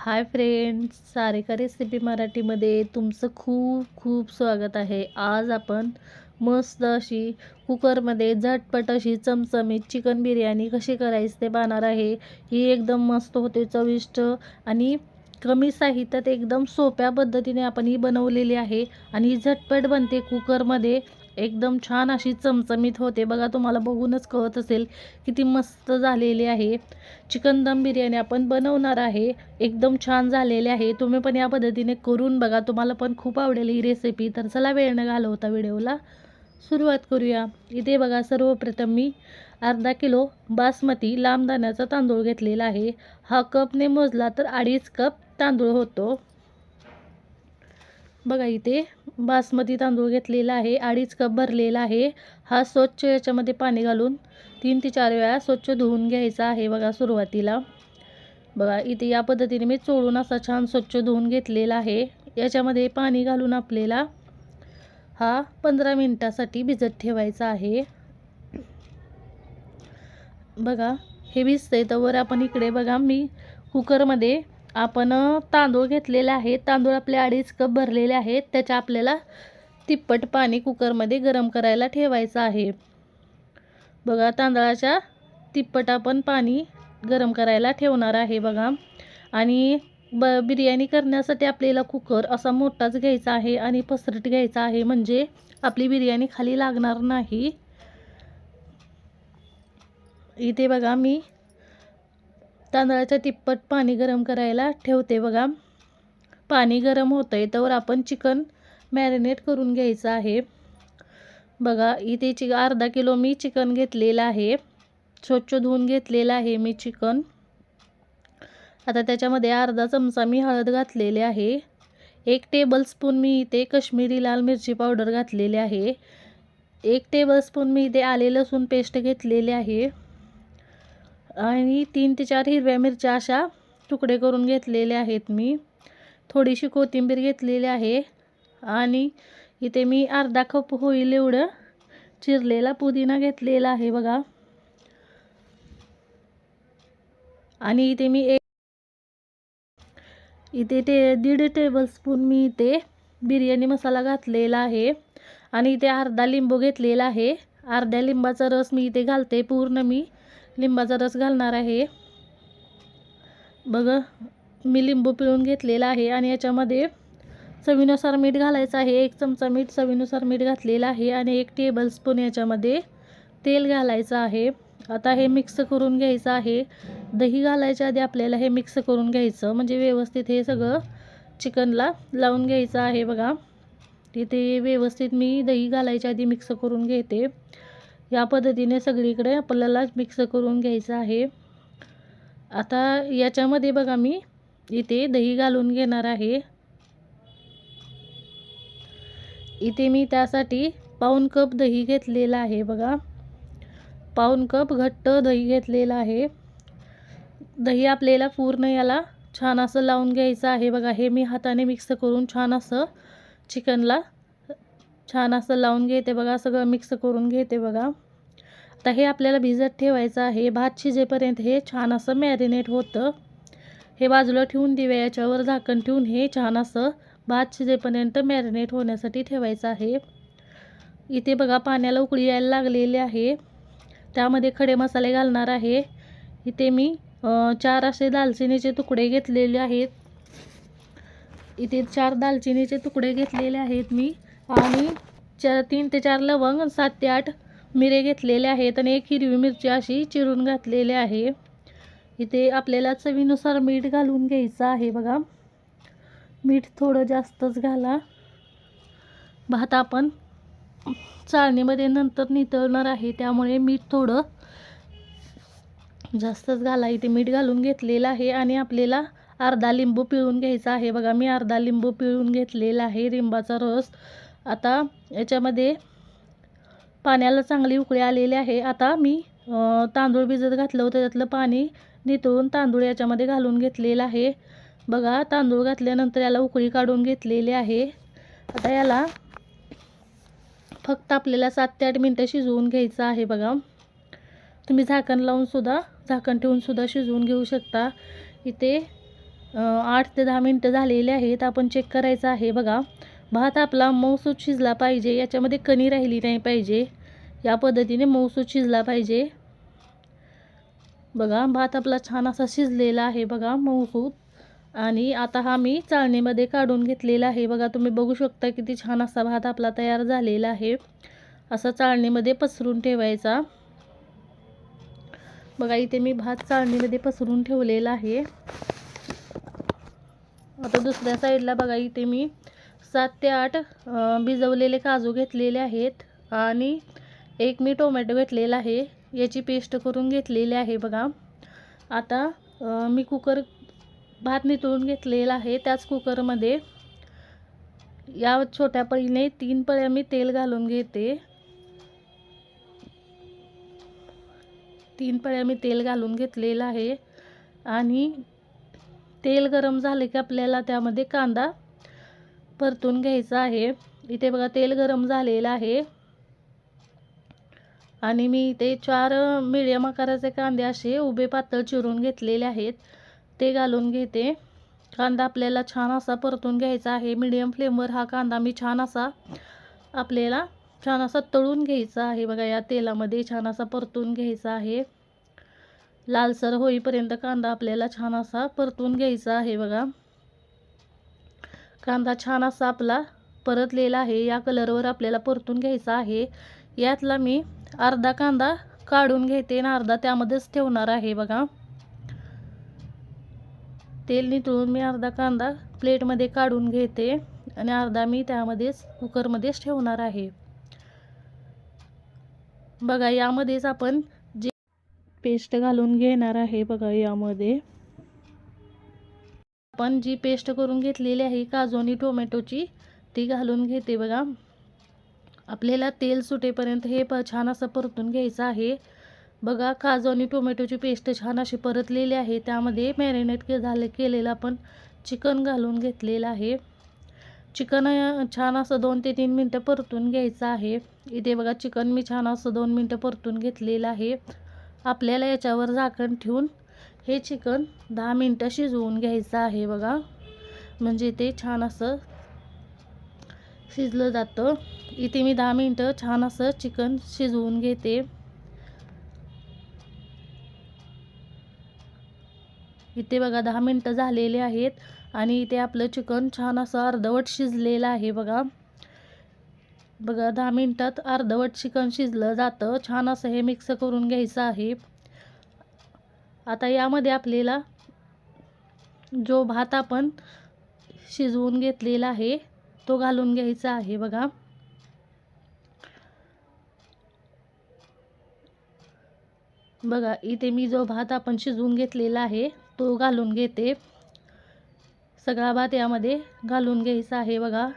Hi friends Sarika recipe मराठीमध्ये तुमचं खूप खूप स्वागत आहे. आज आपण मस्त अशी कुकरमध्ये झटपट अशी चमचमीत चिकन बिर्याणी कशी करायची ते पाहणार आहे. ही एकदम मस्त होते चविष्ट आणि कमी साहित्यात एकदम सोप्या पद्धतीने आपण ही बनवलेली आहे आणि ही झटपट बनते कुकरमध्ये. एकदम छान अशी चमचमीत होते. बघा तुम्हाला बघूनच कळत असेल किती मस्त झालेली आहे. चिकन दम बिर्याणी आपण बनवणार आहे. एकदम छान झालेली आहे. तुम्ही पण या पद्धतीने करून बघा. तुम्हाला पण खूप आवडेल ही रेसिपी तर चला वेळ न घालवता व्हिडिओला सुरुवात करूया. इथे बघा सर्वप्रथम मी अर्धा किलो बासमती लांब दाण्याचा तांदूळ घेतलेला आहे. हा कपने मोजला तर अडीच कप तांदूळ होतो. बघा इथे बासमती तांदूळ घेतलेला आहे अडीच कप भरलेला आहे. हा स्वच्छ याच्यामध्ये पाणी घालून तीन ते चार वेळा स्वच्छ धुवून घ्यायचा आहे बघा सुरुवातीला. बघा इथे या पद्धतीने मी चोळून असा छान स्वच्छ धुवून घेतलेला आहे. याच्यामध्ये पाणी घालून आपल्याला हा पंधरा मिनटासाठी भिजत ठेवायचा आहे. बघा हे भिजतंय. तर वर आपण इकडे बघा मी कुकरमध्ये आपण तांदूळ घेतलेले आहेत तांदूळ आपले अडीच कप भरलेले आहेत. त्याच्या आपल्याला तिप्पट पाणी कुकरमध्ये गरम करायला ठेवायचं आहे. बघा तांदळाच्या तिप्पट आपण पाणी गरम करायला ठेवणार आहे बघा. आणि ब बिर्याणी करण्यासाठी आपल्याला कुकर असा मोठाच घ्यायचा आहे आणि पसरट घ्यायचा आहे. म्हणजे आपली बिर्याणी खाली लागणार नाही. इथे बघा मी तांदळाच्या तिप्पट पाणी गरम करायला ठेवते बघा. पाणी गरम होतं आहे तर आपण चिकन मॅरिनेट करून घ्यायचं आहे. बघा इथे चि अर्धा किलो मी चिकन घेतलेलं आहे. स्वच्छ धुवून घेतलेलं आहे मी चिकन. आता त्याच्यामध्ये अर्धा चमचा मी हळद घातलेली आहे. एक टेबलस्पून मी इथे कश्मीरी लाल मिरची पावडर घातलेली आहे. एक टेबलस्पून मी इथे आले लसूण पेस्ट घेतलेली आहे. आणि तीन ते चार हिरव्या मिरच्या अशा तुकडे करून घेतलेले आहेत मी. थोडीशी कोथिंबीर घेतलेली आहे आणि इथे मी अर्धा कप होईल एवढं चिरलेला पुदिना घेतलेला आहे बघा. आणि इथे मी एक इथे ते दीड टेबलस्पून मी इथे बिर्याणी मसाला घातलेला आहे आणि इथे अर्धा लिंबू घेतलेला आहे. अर्ध्या लिंबाचा रस मी इथे घालते पूर्ण मी. लिंबाचा रस घालणार आहे. बघ मी लिंबू पिळून घेतलेला आहे आणि याच्यामध्ये चवीनुसार मीठ घालायचं आहे. एक चमचा मीठ चवीनुसार मीठ घातलेलं आहे आणि एक टेबलस्पून याच्यामध्ये तेल घालायचं आहे. आता हे मिक्स करून घ्यायचं आहे. दही घालायच्या आधी आपल्याला हे मिक्स करून घ्यायचं. म्हणजे व्यवस्थित हे सगळं चिकनला लावून घ्यायचं आहे बघा. तिथे व्यवस्थित मी दही घालायच्या आधी मिक्स करून घेते. या पद्धतीने सगळीकडे आपल्याला मिक्स करून घ्यायचं आहे. आता याच्यामध्ये बघा मी इथे दही घालून घेणार आहे. इथे मी त्यासाठी पाऊन कप दही घेतलेला आहे बघा. पाऊन कप घट्ट दही घेतलेलं आहे. दही आपल्याला पूर्ण याला छान असं लावून घ्यायचं आहे बघा. हे मी हाताने मिक्स करून छान असं चिकनला छान असं लावून घेते बघा सगळं मिक्स करून घेते बघा. आता हे आपल्याला भिजत ठेवायचं आहे. भात शिजेपर्यंत हे छान असं मॅरिनेट होतं. हे बाजूला ठेवून देऊया याच्यावर झाकण ठेवून हे छान असं भात शिजेपर्यंत मॅरिनेट होण्यासाठी ठेवायचं आहे. इथे बघा पाण्याला उकळी यायला लागलेली आहे. त्यामध्ये खडे मसाले घालणार आहे. इथे मी चार असे दालचिनीचे तुकडे घेतलेले आहेत. इथे चार दालचिनीचे तुकडे घेतलेले आहेत मी. आणि चार तीन ते चार लवंग सात ते आठ मिरे घेतलेले आहेत आणि एक हिरवी मिरची अशी चिरून घातलेली आहे. इथे आपल्याला चवीनुसार मीठ घालून घ्यायचं आहे बघा. मीठ थोडं जास्तच घाला. भात आपण चाळणीमध्ये नंतर नितळणार आहे त्यामुळे मीठ थोडं जास्तच घाला. इथे मीठ घालून घेतलेलं आहे आणि आपल्याला अर्धा लिंबू पिळून घ्यायचा आहे बघा. मी अर्धा लिंबू पिळून घेतलेला आहे लिंबाचा रस. आता याच्यामध्ये पाण्याला चांगली उकळी आलेली आहे. आता मी तांदूळ भिजत घातलं होतं. त्यातलं पाणी नितळून तांदूळ याच्यामध्ये घालून घेतलेलं आहे. बघा तांदूळ घातल्यानंतर याला उकळी काढून घेतलेली आहे. आता याला फक्त आपल्याला सात ते आठ मिनटं शिजवून घ्यायचं आहे बघा. तुम्ही झाकण लावून सुद्धा झाकण ठेवून सुद्धा शिजवून घेऊ शकता. इथे आठ ते दहा मिनटं झालेले आहेत. आपण चेक करायचं आहे बघा. भात आपला मऊसूत शिजला पाहिजे याच्यामध्ये कणी राहिली नाही पाहिजे. या पद्धतीने मऊसूत शिजला पाहिजे. बघा भात आपला छान असा शिजलेला आहे बघा मऊसूत. आणि आता हा मी चाळणीमध्ये काढून घेतलेला आहे. बघा तुम्ही बघू शकता किती छान असा भात आपला तयार झालेला आहे. असा चाळणीमध्ये पसरून ठेवायचा. बघा इथे मी भात चाळणीमध्ये पसरून ठेवलेला आहे. आता दुसऱ्या साईडला बघा इथे मी सात ते आठ भिजवलेले काजू घेतलेले आहेत आणि एक मी टोमॅटो घेतलेला आहे. याची पेस्ट करून घेतलेली आहे बघा. आता मी कुकर भात नितळून घेतलेला आहे. त्याच कुकरमध्ये या छोट्या पळीने तीन पळ्या मी तेल घालून घेते. तीन पळ्या मी तेल घालून घेतलेलं आहे. आणि तेल गरम झाले की आपल्याला त्यामध्ये कांदा परतून घ्यायचं आहे. इथे बघा तेल गरम झालेलं आहे. आणि मी इथे चार मिडियम आकाराचे कांदे असे उभे पातळ चिरून घेतलेले आहेत. ते घालून घेते. कांदा आपल्याला छान असा परतून घ्यायचा आहे. मीडियम फ्लेमवर हा कांदा मी छान असा आपल्याला छान असा तळून घ्यायचा आहे. बघा या तेलामध्ये छान असा परतून घ्यायचा आहे. लालसर होईपर्यंत कांदा आपल्याला छान असा परतून घ्यायचा आहे. बघा. कांदा छान असा आपला परतलेला आहे. या कलरवर आपल्याला परतून घ्यायचा आहे. यातला मी अर्धा कांदा काढून घेते आणि अर्धा त्यामध्येच ठेवणार आहे बघा. तेल नितळून मी अर्धा कांदा प्लेटमध्ये काढून घेते आणि अर्धा मी त्यामध्येच कुकरमध्येच ठेवणार आहे. बघा यामध्येच आपण जे पेस्ट घालून घेणार आहे बघा यामध्ये. आपण जी पेस्ट करून घेतलेली आहे काजू आणि टोमॅटोची ती घालून घेते बघा. आपल्याला तेल सुटेपर्यंत हे प छान असं परतून घ्यायचं आहे. बघा काजू आणि टोमॅटोची पेस्ट छान अशी परतलेली आहे. त्यामध्ये मॅरिनेट के झाले केलेलं आपण चिकन घालून घेतलेलं आहे. चिकन छान असं दोन ते तीन मिनटं परतून घ्यायचं आहे. इथे बघा चिकन मी छान असं दोन मिनटं परतून घेतलेलं आहे. आपल्याला याच्यावर झाकण ठेवून हे चिकन दहा मिनटं शिजवून घ्यायचं आहे बघा. म्हणजे ते छान असं शिजलं जातं. इथे मी दहा मिनटं छान असं चिकन शिजवून घेते. इथे बघा दहा मिनटं झालेले आहेत आणि इथे आपलं चिकन छान असं अर्धवट शिजलेलं आहे बघा. बघा दहा मिनटात अर्धवट चिकन शिजलं जातं. छान असं हे मिक्स करून घ्यायचं आहे. आता यामध्ये आपल्याला जो भात आपण शिजवून घेतलेला आहे तो घालून घ्यायचा आहे बघा. बघा इथे मी जो भात आपण शिजवून घेतलेला आहे तो घालून घेते. सगळा भात यामध्ये घालून घ्यायचा आहे बघा.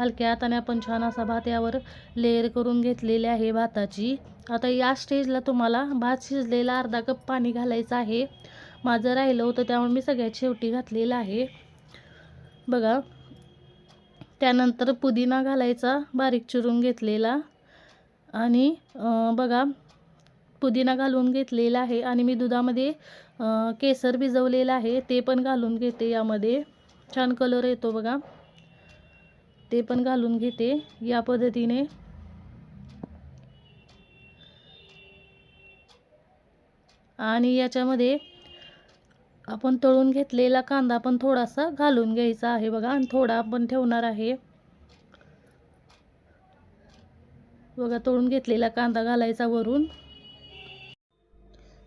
हलक्या हाताने आपण छान असा भात यावर लेअर करून घेतलेली आहे भाताची. आता या स्टेजला तुम्हाला भात शिजलेला अर्धा कप पाणी घालायचं आहे. माझं राहिलं होतं त्यामुळे मी सगळ्यात शेवटी घातलेलं आहे. बघा त्यानंतर पुदिना घालायचा बारीक चिरून घेतलेला. आणि बघा पुदिना घालून घेतलेला आहे. आणि मी दुधामध्ये केसर भिजवलेलं आहे ते पण घालून घेते यामध्ये. छान कलर येतो बघा. ते पण घालून घेते. या पद्धतीने. आणि याच्यामध्ये आपण तळून घेतलेला कांदा पण थोडासा घालून घ्यायचा आहे बघा. आणि थोडा आपण ठेवणार आहे. बघा तळून घेतलेला कांदा घालायचा वरून.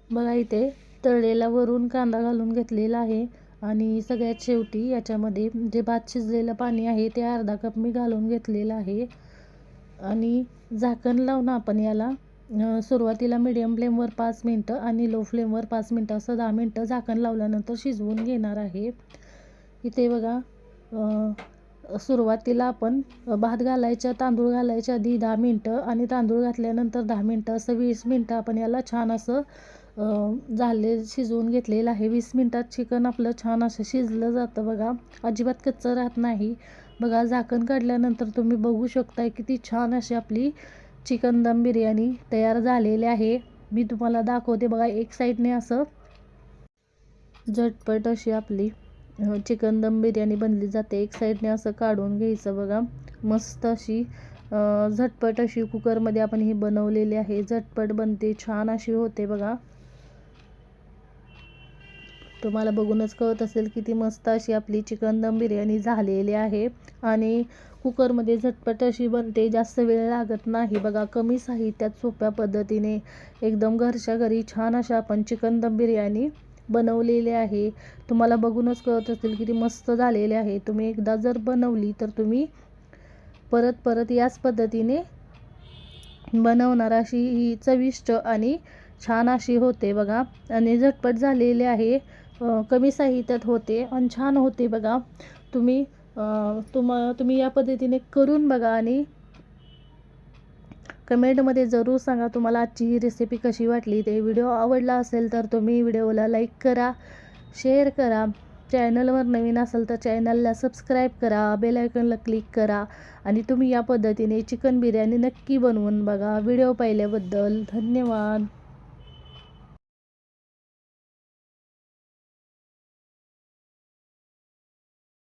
बघा इथे तळलेला वरून कांदा घालून घेतलेला आहे. आणि सगळ्यात शेवटी याच्यामध्ये जे भात शिजलेलं पाणी आहे ते अर्धा कप मी घालून घेतलेलं आहे. आणि झाकण लावून आपण याला सुरुवातीला मिडियम फ्लेमवर पाच मिनटं आणि लो फ्लेमवर पाच मिनटं असं दहा मिनटं झाकण लावल्यानंतर शिजवून घेणार आहे. इथे बघा सुरुवातीला आपण भात घालायच्या तांदूळ घालायच्या आधी दहा मिनटं आणि तांदूळ घातल्यानंतर दहा मिनटं असं वीस मिनटं आपण याला छान असं झाले शिजवून घेतलेलं आहे. वीस मिनटात चिकन आपलं छान असं शिजलं जातं बघा. अजिबात कच्चं राहत नाही. बघा झाकण काढल्यानंतर तुम्ही बघू शकताय किती छान अशी आपली चिकन दम बिर्याणी तयार झालेली आहे. मी तुम्हाला दाखवते बघा एक साईडने असं झटपट अशी आपली चिकन दम बिर्याणी बनली जाते. एक साईडने असं काढून घ्यायचं बघा. मस्त अशी झटपट अशी कुकरमध्ये आपण ही बनवलेली आहे. झटपट बनते छान अशी होते बघा. तुम्हाला बघूनच कळत असेल किती मस्त अशी आपली चिकन दम बिर्याणी झालेली आहे. आणि कुकरमध्ये झटपट अशी बनते जास्त वेळ लागत नाही. बघा कमी साहित्यात सोप्या पद्धतीने एकदम घरच्या घरी छान अशा आपण चिकन दम बिर्याणी बनवलेली आहे. तुम्हाला बघूनच कळत असेल किती मस्त झालेले आहे. तुम्ही एकदा जर बनवली तर तुम्ही परत परत याच पद्धतीने बनवणार. अशी ही चविष्ट आणि छान अशी होते बघा. आणि झटपट झालेली आहे. कमी साहित्यात होते आणि छान होते बघा. तुम्ही तुम तुम्ही या पद्धतीने करून बघा आणि कमेंटमध्ये जरूर सांगा तुम्हाला आजची ही रेसिपी कशी वाटली. ते व्हिडिओ आवडला असेल तर तुम्ही व्हिडिओला लाईक करा शेअर करा. चॅनलवर नवीन असेल तर चॅनलला सबस्क्राईब करा बेल आयकॉनला क्लिक करा आणि तुम्ही या पद्धतीने चिकन बिर्याणी नक्की बनवून बघा. व्हिडिओ पाहिल्याबद्दल धन्यवाद.